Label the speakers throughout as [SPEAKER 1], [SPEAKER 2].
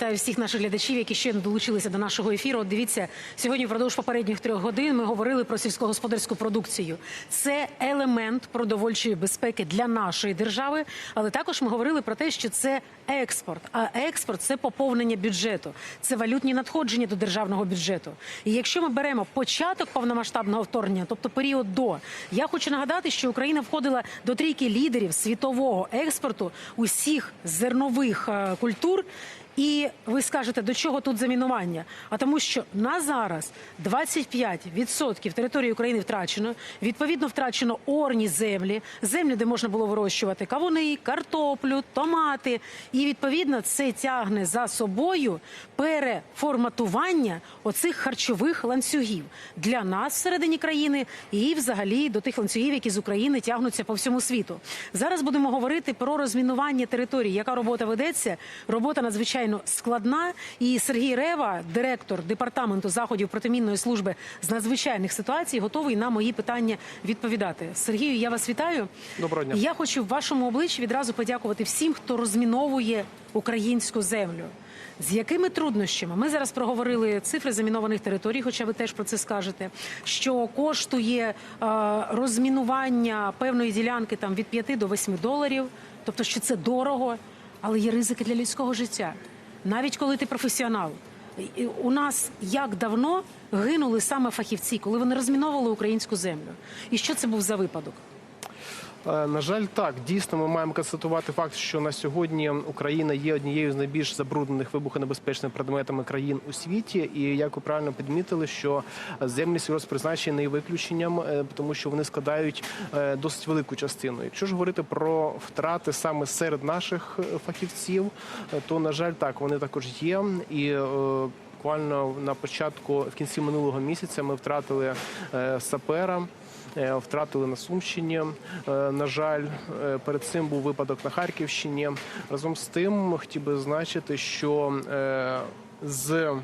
[SPEAKER 1] Вітаю всіх наших глядачів, які ще не долучилися до нашого ефіру. От дивіться, сьогодні впродовж попередніх трьох годин ми говорили про сільськогосподарську продукцію. Це елемент продовольчої безпеки для нашої держави, але також ми говорили про те, що це експорт. А експорт це поповнення бюджету, це валютні надходження до державного бюджету. І якщо ми беремо початок повномасштабного вторгнення, тобто період до, я хочу нагадати, що Україна входила до трійки лідерів світового експорту усіх зернових е, культур. І ви скажете, до чого тут замінування? А тому, що на зараз 25% території України втрачено. Відповідно, втрачено орні землі, землі, де можна було вирощувати кавуни, картоплю, томати. І відповідно це тягне за собою переформатування оцих харчових ланцюгів для нас всередині країни і взагалі до тих ланцюгів, які з України тягнуться по всьому світу. Зараз будемо говорити про розмінування територій. Яка робота ведеться? Робота надзвичайно складна. І Сергій Рева, директор департаменту заходів протимінної служби з надзвичайних ситуацій, готовий на мої питання відповідати. Сергію, я вас вітаю.
[SPEAKER 2] Доброго дня.
[SPEAKER 1] Я хочу в вашому обличчі відразу подякувати всім, хто розміновує українську землю. З якими труднощами ми зараз проговорили цифри замінованих територій, хоча ви теж про це скажете. Що коштує е, розмінування певної ділянки там від 5 до 8 доларів, тобто що це дорого, але є ризики для людського життя. Навіть коли ти професіонал. У нас як давно гинули саме фахівці, коли вони розміновували українську землю? І що це був за випадок?
[SPEAKER 2] Е, На жаль, так дійсно ми маємо констатувати факт, що на сьогодні Україна є однією з найбільш забруднених вибухонебезпечними предметами країн у світі. І як ви правильно підмітили, що землі сільгоспризначення не є виключенням, е, тому що вони складають е, досить велику частину. Якщо ж говорити про втрати саме серед наших фахівців, то на жаль, так вони також є і. Буквально на початку в кінці минулого місяця ми втратили сапера. Е, Втратили на Сумщині. Е, На жаль, е, перед цим був випадок на Харківщині. Разом з тим, хотів би зазначити, що з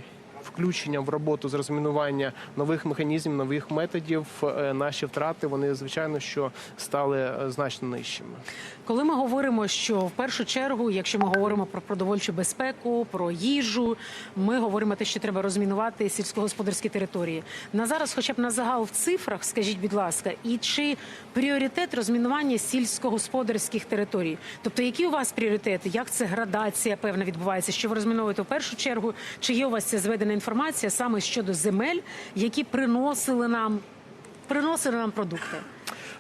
[SPEAKER 2] включенням в роботу з розмінування нових механізмів, нових методів, е, наші втрати вони звичайно що стали е, значно нижчими.
[SPEAKER 1] Коли ми говоримо, що в першу чергу, якщо ми говоримо про продовольчу безпеку, про їжу, ми говоримо те, що треба розмінувати сільськогосподарські території. На зараз, хоча б на загал в цифрах, скажіть, будь ласка, і чи пріоритет розмінування сільськогосподарських територій? Тобто, які у вас пріоритети? Як це градація певна відбувається? Що ви розміновуєте в першу чергу? Чи є у вас ця зведена інформація саме щодо земель, які приносили нам приносили нам продукти?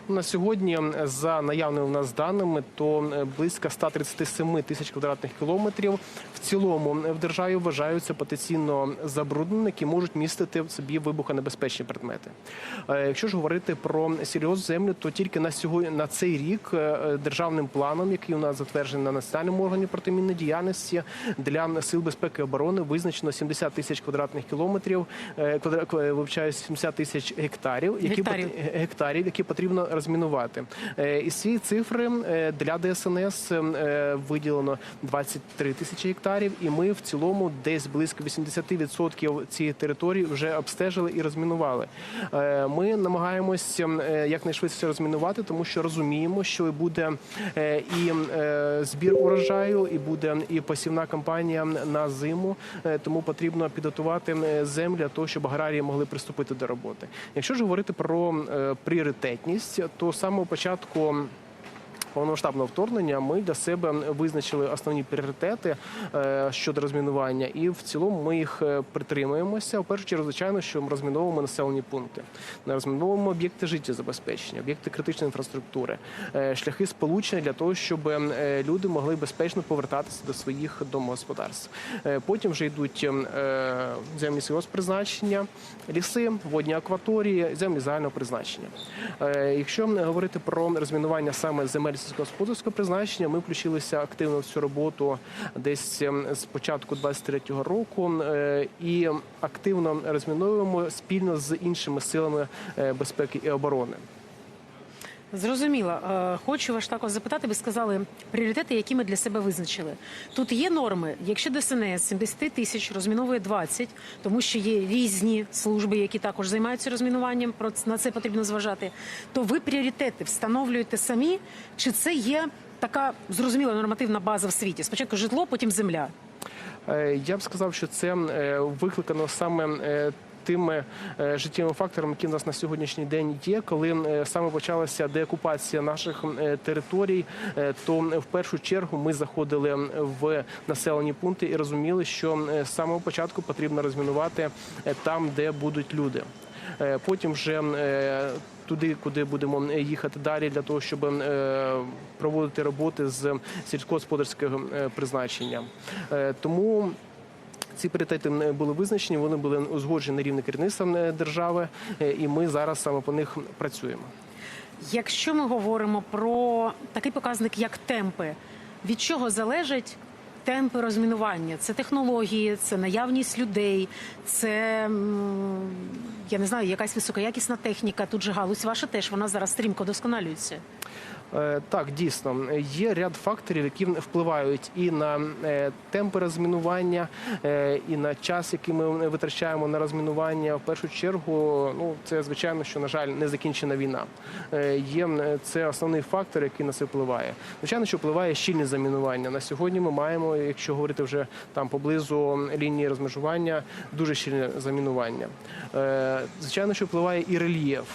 [SPEAKER 2] На сьогодні, за наявними у нас даними, то е, близько 137 тисяч квадратних кілометрів в цілому в державі вважаються потенційно забрудненими, які можуть містити в собі вибухонебезпечні предмети. Е, Якщо ж говорити про серйозну землю, то тільки на сьогодні на цей рік е, державним планом, який у нас затверджений на національному органі протимінної діяльності для сил безпеки і оборони, визначено 70 тисяч квадратних кілометрів, ква- 70 тисяч гектарів, які
[SPEAKER 1] Гектарів.
[SPEAKER 2] гектарів, які потрібно розмінувати. Е, Із цієї цифри е, для ДСНС е, виділено 23 тисячі гектарів, і ми в цілому десь близько 80% цієї території вже обстежили і розмінували. Ми намагаємось якнайшвидше розмінувати, тому що розуміємо, що буде і збір урожаю, і буде і посівна кампанія на зиму. Тому потрібно підготувати землю для того, щоб аграрії могли приступити до роботи. Якщо ж говорити про пріоритетність, з самого початку. Повномасштабного вторгнення ми для себе визначили основні пріоритети е, щодо розмінування, і в цілому ми їх е, притримуємося. В першу чергу, звичайно, що ми розміновуємо населені пункти, розміновуємо об'єкти життєзабезпечення, об'єкти критичної інфраструктури, е, шляхи сполучення для того, щоб люди могли безпечно повертатися до своїх домогосподарств. Потім вже йдуть землі сільгоспризначення, ліси, водні акваторії, землі загального призначення. Якщо говорити про розмінування саме земель сільськогосподарського призначення, ми включилися активно в цю роботу десь ем, з початку 23-го року е, і активно розміновуємо спільно з іншими силами е, безпеки і оборони.
[SPEAKER 1] Зрозуміло. Е, Хочу вас також запитати. Ви сказали пріоритети, які ми для себе визначили. Тут є норми. Якщо ДСНС 70 тисяч розміновує 20, тому що є різні служби, які також займаються розмінуванням. На це потрібно зважати. То ви пріоритети встановлюєте самі, чи це є така зрозуміла нормативна база в світі? Спочатку житло, потім земля.
[SPEAKER 2] Е, Я б сказав, що це е, викликано саме. Тими е, життєвими факторами, які в нас на сьогоднішній день є, коли е, саме почалася деокупація наших е, територій, то в першу чергу ми заходили в населені пункти і розуміли, що з самого початку потрібно розмінувати там, де будуть люди. Потім вже туди, куди будемо їхати далі, для того, щоб проводити роботи з сільськогосподарського призначення. Тому ці пріоритети не були визначені, вони були узгоджені на рівні керівництва е, держави, е, і ми зараз саме по них працюємо.
[SPEAKER 1] Якщо ми говоримо про такий показник, як темпи, від чого залежать темпи розмінування? Це технології, це наявність людей, це я не знаю, якась високоякісна техніка. Тут же галузь ваша теж вона зараз стрімко досконалюється.
[SPEAKER 2] Е, Так, дійсно, є ряд факторів, які впливають і на е, темпи розмінування, е, і на час, який ми витрачаємо на розмінування. В першу чергу, ну це звичайно, що на жаль, не закінчена війна. Є це основний фактор, який на це впливає. Звичайно, що впливає щільність замінування. На сьогодні ми маємо, якщо говорити вже там поблизу лінії розмежування, дуже щільне замінування. Звичайно, що впливає і рельєф.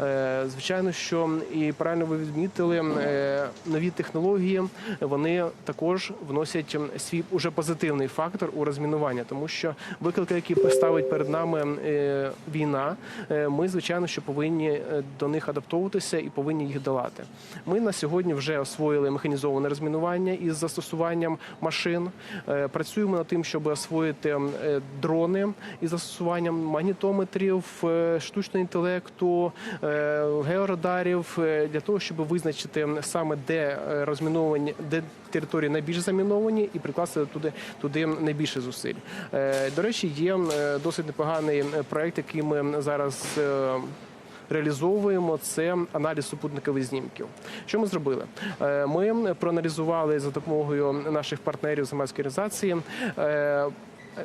[SPEAKER 2] Е, Звичайно, що і правильно ви відмітили, е, нові технології вони також вносять свій уже позитивний фактор у розмінування, тому що виклики, які поставить перед нами е, війна, ми звичайно що повинні до них адаптовуватися і повинні їх долати. Ми на сьогодні вже освоїли механізоване розмінування із застосуванням машин. Працюємо над тим, щоб освоїти дрони із застосуванням магнітометрів, штучного інтелекту, георадарів е, для того, щоб визначити саме де е, розміновані, де території найбільш заміновані, і прикласти туди туди найбільше зусиль. Е, До речі, є е, досить непоганий е, проект, який ми зараз. е, Реалізовуємо це аналіз супутникових знімків. Що ми зробили? Е, Ми проаналізували за допомогою наших партнерів з громадської організації е,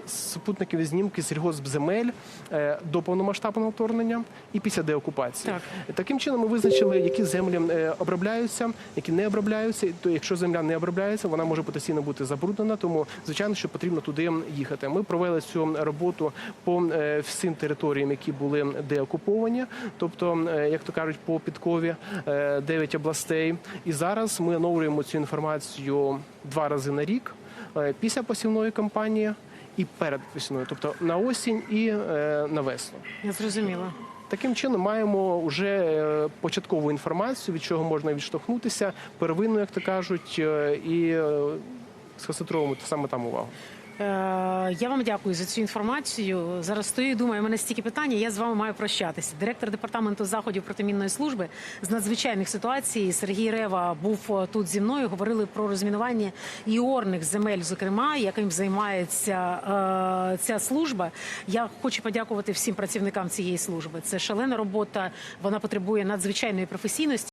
[SPEAKER 2] супутникові знімки сільгоспземель е, до повномасштабного вторгнення і після деокупації.
[SPEAKER 1] Так.
[SPEAKER 2] Таким чином ми визначили, які землі е, обробляються, які не обробляються. То якщо земля не обробляється, вона може потенційно бути забруднена. Тому звичайно, що потрібно туди їхати. Ми провели цю роботу по е, всім територіям, які були деокуповані, тобто, е, як то кажуть, по підкові 9 областей. І зараз ми оновлюємо цю інформацію два рази на рік е, після посівної кампанії. І перед весною, тобто на осінь і е, на весну.
[SPEAKER 1] Я зрозуміла.
[SPEAKER 2] Таким чином маємо вже е, початкову інформацію, від чого можна відштовхнутися, первинну, як то кажуть, е, і е, сконцентруємо саме там увагу.
[SPEAKER 1] Е, Я вам дякую за цю інформацію. Зараз стою і думаю, у мене стільки питань. Я з вами маю прощатися. Директор департаменту заходів протимінної служби з надзвичайних ситуацій Сергій Рева був е, тут зі мною. Говорили про розмінування і орних земель, зокрема, яким займається е, ця служба. Я хочу подякувати всім працівникам цієї служби. Це шалена робота. Вона потребує надзвичайної професійності.